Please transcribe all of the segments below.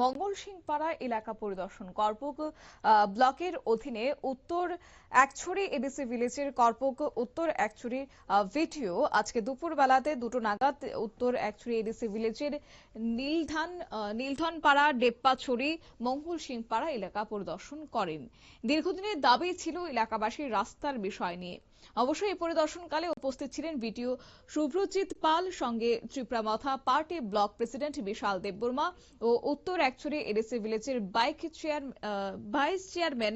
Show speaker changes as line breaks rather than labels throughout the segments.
মঙ্গল সিং পাড়া এলাকা পরিদর্শন। করপক ব্লকের অধীনে উত্তর একছড়ি এডিসি ভিলেজের করপক, উত্তর একছড়ি ভিডিও আজকে দুপুর বেলাতে দুটো নাগাদ উত্তর একছড়ি এডিসি ভিলেজের নীলধান নীলধন পাড়া, ডেপ্পাছড়ি, মঙ্গল সিং পাড়া এলাকা পরিদর্শন করেন। দীর্ঘদিনের দাবি ছিল এলাকাবাসীর রাস্তার বিষয় নিয়ে। অবশ্য এই পরিদর্শনকালে উপস্থিত ছিলেন বিটিও শুভ্রজিৎ পাল, সঙ্গে Tipramotha party block president Bishal Debbarma ও উত্তর একছড়ি এডিসি ভিলেজের বাইক চেয়ার ভাইস চেয়ারম্যান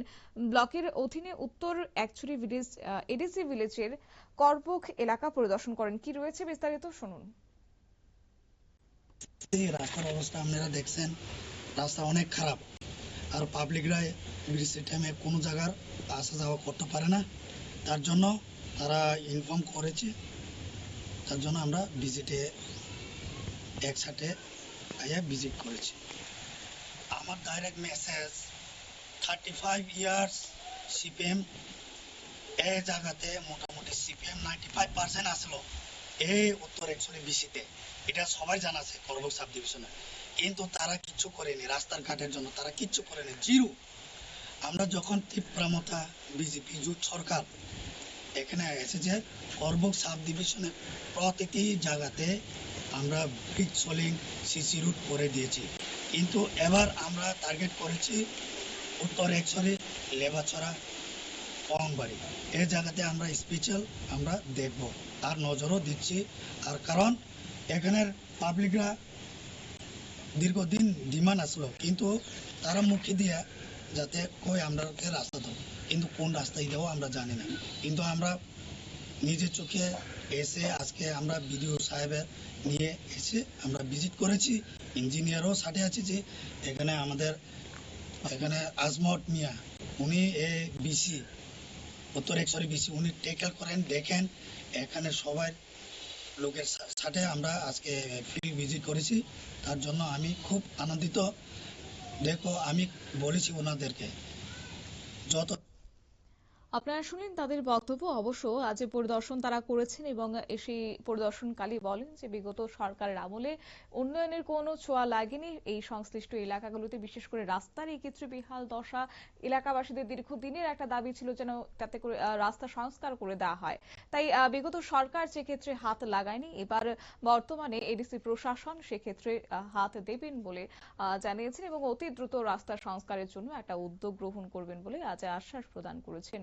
ব্লকের অধীনে উত্তর একছড়ি ভিলেজ এডিসি ভিলেজের করপোক এলাকা পরিদর্শন করেন। কি রয়েছে বিস্তারিত শুনুন।
রাস্তার অবস্থা আপনারা দেখছেন, রাস্তা অনেক খারাপ। আর পাবলিকরা বৃষ্টির টাইমে কোনো জায়গার আসা যাওয়া করতে পারে না। তার জন্য তারা ইনফর্ম করেছে। তার জন্য আমরা ভিজিটে একসাথে আইয়া ভিজিট করেছি। আমার direct message thirty five years CPM এই জায়গাতে মোটামুটি সিপিএম নাইনটি ফাইভ পার্সেন্ট আসলো এই উত্তর একশো বিসিতে এটা সবাই জানা আছে করবক সাব ডিভিশনে কিন্তু তারা কিচ্ছু করেনি, রাস্তার ঘাটের জন্য তারা কিচ্ছু করেনি। জিরো। আমরা যখন তীব্রামতা বিজেপি, জোট সরকার এখানে এসেছে করবক সাব ডিভিশনের প্রতিটি জায়গাতে আমরা ব্রিজ সোলিং সিসি রুট করে দিয়েছি। কিন্তু এবার আমরা টার্গেট করেছি উত্তর একশরে লেবাছড়া পংবাড়ি এই জায়গাতে আমরা স্পেশাল আমরা দেখব। আর নজরও দিচ্ছি। আর কারণ এখানের পাবলিকরা দীর্ঘদিন ডিমান্ড আসলো। কিন্তু তারা মুখে দিয়া যাতে কই আমরাকে রাস্তা দেবো কিন্তু কোন রাস্তায় দেবো আমরা জানি না। কিন্তু আমরা নিজের চোখে এসে আজকে আমরা বিডিও সাহেবের নিয়ে এসে আমরা ভিজিট করেছি। ইঞ্জিনিয়ারও সাথে আছে যে এখানে আমাদের, এখানে আজমত মিয়া, উনি এ বিসি উত্তর একশরি বিসি উনি টেকেল করেন, দেখেন। এখানে সবাই লোকের সাথে আমরা আজকে ফিল্ড ভিজিট করেছি। তার জন্য আমি খুব আনন্দিত। দেখো আমি বলেছি ওনাদেরকে যত
আপনারা শুনলেন তাদের বক্তব্য। অবশ্য আজ পরিদর্শন তারা করেছেন এবং সেই পরিদর্শনকালে বলেন যে, বিগত সরকারের আমলে উন্নয়নের কোনো ছোঁয়া লাগেনি। এই সংশ্লিষ্ট এলাকাগুলোতে বিশেষ করে রাস্তার এই ক্ষেত্রে বেহাল দশা। এলাকাবাসীদের দীর্ঘদিনের একটা দাবি ছিল যেন তাতে করে রাস্তা সংস্কার করে দেওয়া হয়। তাই বিগত সরকার যে ক্ষেত্রে হাত লাগায়নি, এবার বর্তমানে এডিসি প্রশাসন সেক্ষেত্রে হাত দেবেন বলে জানিয়েছেন এবং অতি দ্রুত রাস্তা সংস্কারের জন্য একটা উদ্যোগ গ্রহণ করবেন বলে আজ আশ্বাস প্রদান করেছেন।